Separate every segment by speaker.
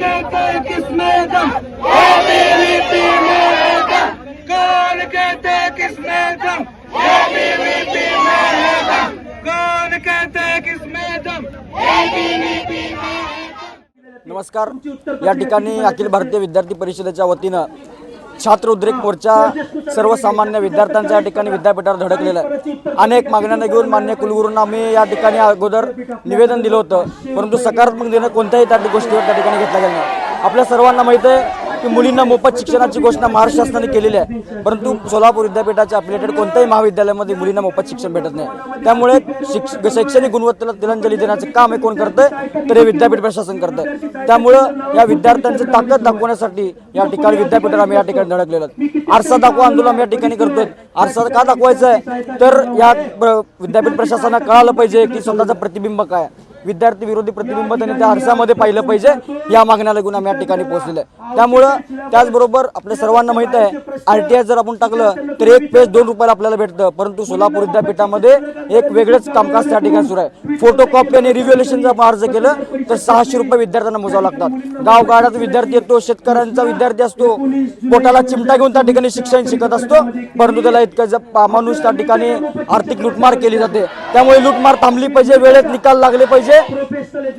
Speaker 1: कहता है किसमें दम एबीवीपी में कौन कहता है कौन कहता है
Speaker 2: नमस्कार. या ठिकाणी अखिल भारतीय विद्यार्थी परिषदेच्या वतीनं छात्र उद्रेक मोर्चा सर्वसामान्य विद्यार्थ्यांच्या या ठिकाणी विद्यापीठावर धडकलेला आहे. अनेक मागण्यांना घेऊन मान्य कुलगुरूंना आम्ही या ठिकाणी अगोदर निवेदन दिलं होतं. परंतु सकारात्मक देणं कोणत्याही त्या गोष्टीवर त्या ठिकाणी घेतला गेला नाही. आपल्या सर्वांना माहीत आहे की मुलींना मोफत शिक्षणाची घोषणा महाराष्ट्र शासनाने केलेली आहे. परंतु सोलापूर विद्यापीठाच्या अफिलेटेड कोणत्याही महाविद्यालयामध्ये मुलींना मोफत शिक्षण भेटत नाही. त्यामुळे शिक्ष शैक्षणिक गुणवत्तेला तिलांजली देण्याचं काम हे कोण करतंय? तर हे विद्यापीठ प्रशासन करतंय. त्यामुळं या विद्यार्थ्यांची ताकद दाखवण्यासाठी या ठिकाणी विद्यापीठाला आम्ही या ठिकाणी धडकलेलं आरसा दाखवा आंदोलन आम्ही या ठिकाणी करतोय. आरसा का दाखवायचा आहे तर या विद्यापीठ प्रशासनाला कळालं पाहिजे की स्वतःचं प्रतिबिंब काय आहे. विद्यार्थी विरोधी प्रतिबिंब त्यांनी त्या आरशामध्ये पाहिलं पाहिजे. या मागण्याला घेऊन आम्ही या ठिकाणी पोहोचलेलो आहे. त्यामुळं त्याचबरोबर आपल्या सर्वांना माहीत आहे आरटीआय जर आपण टाकलं तर एक पेज दोन रुपयाला आपल्याला भेटतं. परंतु सोलापूर विद्यापीठामध्ये एक वेगळंच कामकाज त्या ठिकाणी सुरू आहे. फोटो कॉपी आणि रिव्हॅल्युएशन जर आपण अर्ज केलं तर सहाशे रुपये विद्यार्थ्यांना मोजावं लागतात. गावगाड्यात विद्यार्थी येतो शेतकऱ्यांचा विद्यार्थी असतो पोटाला चिमटा घेऊन त्या ठिकाणी शिक्षण शिकत असतो परंतु त्याला इतकं माणूस त्या ठिकाणी आर्थिक लुटमार केली जाते. त्यामुळे लुटमार थांबली पाहिजे वेळेत निकाल लागले पाहिजे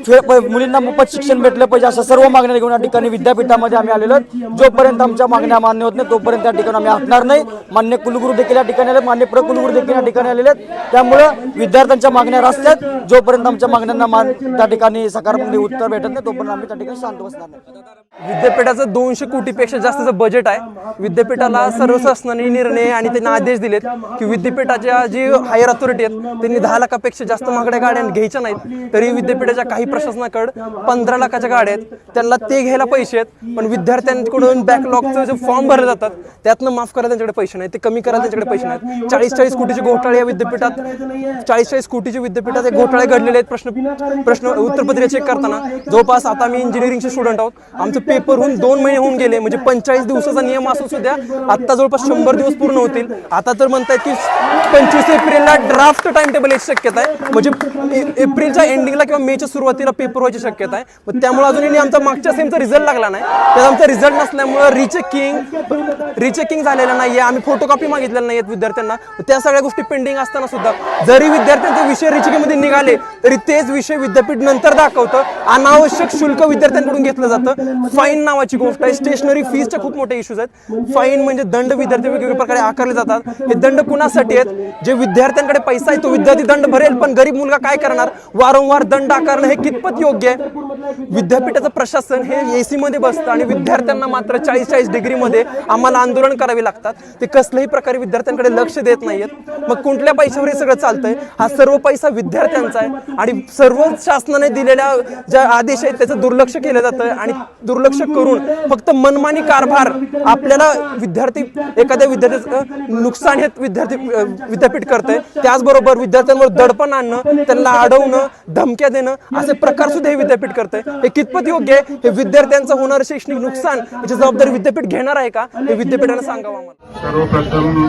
Speaker 2: फे- प- मुलींना मोफत शिक्षण भेटलं पाहिजे अशा सर्व मागण्या घेऊन या ठिकाणी विद्यापीठामध्ये आम्ही आलेलो आहोत. जोपर्यंत आमच्या मागण्या मान्य होत नाही तोपर्यंत त्या ठिकाणी आम्ही हटणार नाही. मान्य कुलगुरू देखील या ठिकाणी आले मान्य प्रकुलगुरू देखील या ठिकाणी आलेले आहेत. त्यामुळं विद्यार्थ्यांच्या मागण्या रस्त्यात. जोपर्यंत आमच्या मागण्यांना मान त्या ठिकाणी सकारात्मक उत्तर भेटत नाही तोपर्यंत आम्ही त्या ठिकाणी शांत बसणार नाही.
Speaker 3: विद्यापीठाचं दोनशे कोटीपेक्षा जास्तचं बजेट आहे विद्यापीठाला सर्व शासनाने निर्णय आणि त्यांना आदेश दिलेत की विद्यापीठाच्या जी हायर अथॉरिटी आहेत त्यांनी दहा लाखापेक्षा जास्त महागड्या गाड्या घ्यायच्या नाहीत. तरी विद्यापीठाच्या काही प्रशासनाकडे पंधरा लाखाच्या गाड्या आहेत. त्यांना ते घ्यायला पैसे आहेत पण विद्यार्थ्यांकडून बॅकलॉगचे जे फॉर्म भरले जातात त्यातनं माफ करायला त्यांच्याकडे पैसे नाही ते कमी करायला त्यांच्याकडे पैसे नाहीत. चाळीस चाळीस कोटीचे घोटाळे या विद्यापीठात चाळीस चाळीस कोटीचे विद्यापीठात हे घोटाळे घडलेले आहेत प्रश्न प्रश्न उत्तरपत्रिका चेक करताना. जवळपास आता आम्ही इंजिनिअरिंगचे स्टुडंट आहोत. आमचं पेपर होऊन दोन महिने होऊन गेले. म्हणजे पंचेचाळीस दिवसाचा नियम असून सुद्धा आता जवळपास शंभर दिवस पूर्ण होतील. आता तर म्हणतायत की पंचवीस एप्रिलला ड्राफ्ट टाइम टेबल याची शक्यता आहे. म्हणजे एप्रिलच्या एंड एंडिंगला किंवा मेच्या सुरुवातीला पेपर व्हायची शक्यता आहे. मग त्यामुळे अजूनही आमचा मागच्या सेमचा रिझल्ट लागला नाही. त्यात आमचा रिझल्ट नसल्यामुळं रिचेकिंग रिचेकिंग झालेलं नाहीये. आम्ही फोटोकॉपी मागितलेल्या आहेत विद्यार्थ्यांना. त्या सगळ्या गोष्टी पेंडिंग असताना सुद्धा जरी विद्यार्थ्यांचे विषय रिचेकिंगमध्ये निघाले तरी तेच विषय विद्यापीठ नंतर दाखवतं. अनावश्यक शुल्क विद्यार्थ्यांकडून घेतलं जातं. फाईन नावाची गोष्ट आहे. स्टेशनरी फीजच्या खूप मोठे इश्यूज आहेत. फाईन म्हणजे दंड विद्यार्थी वेगवेगळ्या प्रकारे आकारले जातात. हे दंड कुणासाठी आहेत? जे विद्यार्थ्यांकडे पैसा आहे तो विद्यार्थी दंड भरेल. पण गरीब मुलगा काय करणार? वारंवार दंड आकारणं हे कितपत योग्य? आहे विद्यापीठाचं प्रशासन हे एसी मध्ये बसतं आणि विद्यार्थ्यांना मात्र चाळीस चाळीस डिग्रीमध्ये आम्हाला आंदोलन करावे लागतात. ते कसल्याही प्रकारे विद्यार्थ्यांकडे लक्ष देत नाहीयेत. मग कुठल्या पैशावर हे सगळं चालतंय? हा सर्व पैसा विद्यार्थ्यांचा आहे आणि सर्व शासनाने दिलेल्या ज्या आदेश आहेत त्याचं दुर्लक्ष केलं जातं आणि दुर्लक्ष करून फक्त मनमानी कारभार आपल्याला विद्यार्थी एखाद्या विद्यार्थ्याचं नुकसान हे विद्यार्थी विद्यापीठ करतंय. त्याचबरोबर विद्यार्थ्यांवर दडपण आणणं त्यांना अडवणं धमक्या देणं असे प्रकार सुद्धा हे विद्यापीठ करतंय. हे कितपत योग्य आहे? हे विद्यार्थ्यांचं होणारं शैक्षणिक नुकसान याची जबाबदारी विद्यापीठ घेणार आहे का? हे विद्यापीठानं सांगावं आम्हाला.
Speaker 4: सर्वप्रथम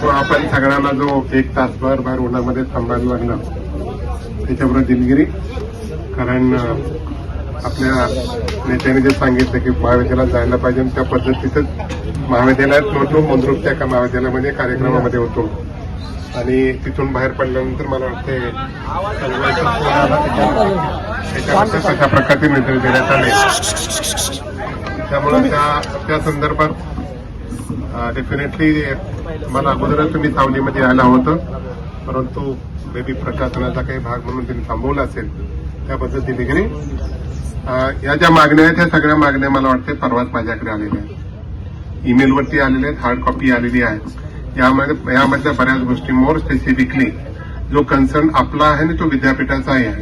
Speaker 4: तो आपण सगळ्यांना जो एक तासभर बाहेर उन्हामध्ये थांबायला लागला त्याच्याबरोबर दिलगिरी. कारण आपल्या नेत्याने जे सांगितलं की महाविद्यालयात जायला पाहिजे त्या पद्धतीतच महाविद्यालयात नव्हतो मंद्रुपच्या एका महाविद्यालयामध्ये कार्यक्रमामध्ये होतो. आणि तिथून बाहेर पडल्यानंतर मला वाटते संघाचा फोन प्रकारचे निर्देश देण्यात आले. त्यामुळे त्या त्या संदर्भात डेफिनेटली मला अगोदरच तुम्ही सावलीमध्ये आला होतं. परंतु बेबी प्रशासनाचा काही भाग म्हणून त्यांनी थांबवला असेल त्याबद्दल पद्धतीने की या ज्या मागण्या आहेत त्या सगळ्या मागण्या मला वाटते परवाच माझ्याकडे आलेल्या आहेत. ईमेलवरती आलेल्या आहेत हार्ड कॉपी आलेली आहे यामध्ये यामधल्या बऱ्याच गोष्टी. मोर स्पेसिफिकली जो कन्सर्न आपला आहे आणि तो विद्यापीठाचा आहे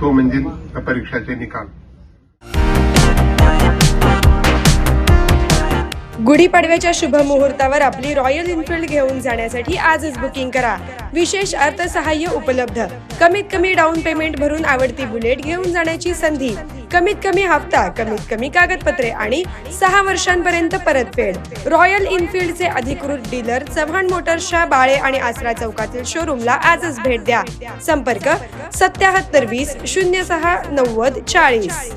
Speaker 4: तो म्हणजे परीक्षाचे निकाल.
Speaker 5: गुढीपाडव्याच्या शुभ मुहूर्तावर आपली रॉयल इनफिल्ड घेऊन जाण्यासाठी आजच बुकिंग करा. विशेष अर्थसहाय्य उपलब्ध. कमीत कमी डाऊन पेमेंट भरून आवडती बुलेट घेऊन जाण्याची संधी. कमीत कमी हप्ता कमीत कमी कागदपत्रे आणि सहा वर्षांपर्यंत परतफेड रॉयल इनफिल्डचे अधिकृत डीलर चव्हाण मोटर्सच्या बाळे आणि आसरा चौकातील शोरूमला आजच भेट द्या. संपर्क सत्याहत्तर वीस शून्य सहा नव्वद चाळीस.